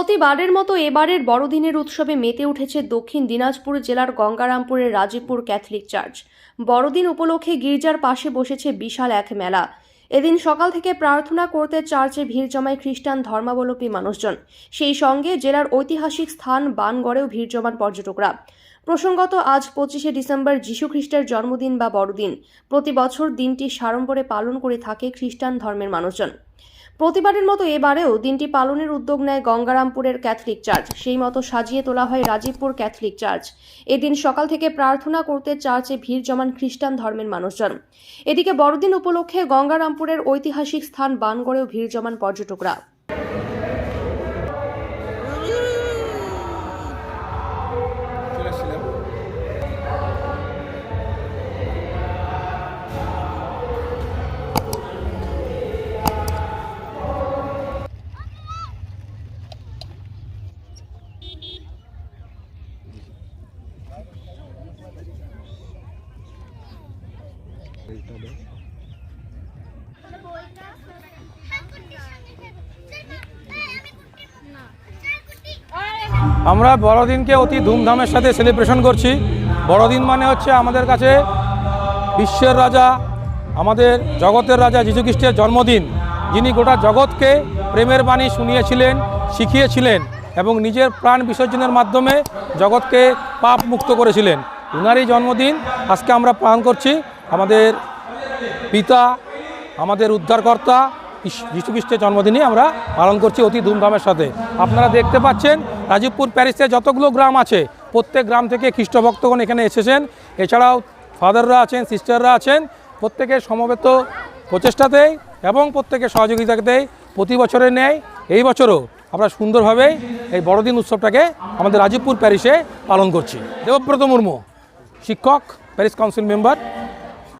প্রতিবারের মতো এবারের বড়দিনের উৎসবে মেতে উঠেছে দক্ষিণ দিনাজপুর জেলার গঙ্গারামপুরের রাজীবপুর ক্যাথলিক চার্চ। বড়দিন উপলক্ষে গির্জার পাশে বসেছে বিশাল এক মেলা। এদিন সকাল থেকে প্রার্থনা করতে চার্চে ভিড় জমায় খ্রিস্টান ধর্মাবলম্বী মানুষজন। সেই সঙ্গে জেলার ঐতিহাসিক স্থান বানগড়েও ভিড় জমান পর্যটকরা। প্রসঙ্গত, আজ পঁচিশে ডিসেম্বর যীশু খ্রিস্টের জন্মদিন বা বড়দিন। প্রতি বছর দিনটি সাড়ম্বরে পালন করে থাকে খ্রিস্টান ধর্মের মানুষজন। প্রতিবারের মতো এবারেও দিনটি পালনের উদ্যোগ নেয় গঙ্গারামপুরের ক্যাথলিক চার্চ। সেই মতো সাজিয়ে তোলা হয় রাজীবপুর ক্যাথলিক চার্চ। এদিন সকাল থেকে প্রার্থনা করতে চার্চে ভিড় জমান খ্রিস্টান ধর্মের মানুষজন। এদিকে বড়দিন উপলক্ষে গঙ্গারামপুরের ঐতিহাসিক স্থান বানগড়েও ভিড় জমান পর্যটকরা। আমরা বড়দিনকে অতি ধুমধামের সাথে সেলিব্রেশন করছি। বড়দিন মানে হচ্ছে আমাদের কাছে বিশ্বের রাজা, আমাদের জগতের রাজা যীশুখ্রিস্টের জন্মদিন। যিনি গোটা জগৎকে প্রেমের বাণী শুনিয়েছিলেন, শিখিয়েছিলেন এবং নিজের প্রাণ বিসর্জনের মাধ্যমে জগৎকে পাপ মুক্ত করেছিলেন। উনারই জন্মদিন আজকে আমরা পালন করছি। আমাদের পিতা, আমাদের উদ্ধারকর্তা যীশুখ্রিস্টের জন্মদিনই আমরা পালন করছি অতি ধুমধামের সাথে। আপনারা দেখতে পাচ্ছেন, রাজীবপুর প্যারিসে যতগুলো গ্রাম আছে, প্রত্যেক গ্রাম থেকে খ্রিস্টভক্তগণ এখানে এসেছেন। এছাড়াও ফাদাররা আছেন, সিস্টাররা আছেন, প্রত্যেকের সমবেত প্রচেষ্টাতেই এবং প্রত্যেকের সহযোগিতাতেই প্রতি বছরের ন্যায় এই বছরও আমরা সুন্দরভাবে এই বড়দিন উৎসবটাকে আমাদের রাজীবপুর প্যারিসে পালন করছি। দেবব্রত মুর্মু, শিক্ষক, প্যারিস কাউন্সিল মেম্বার।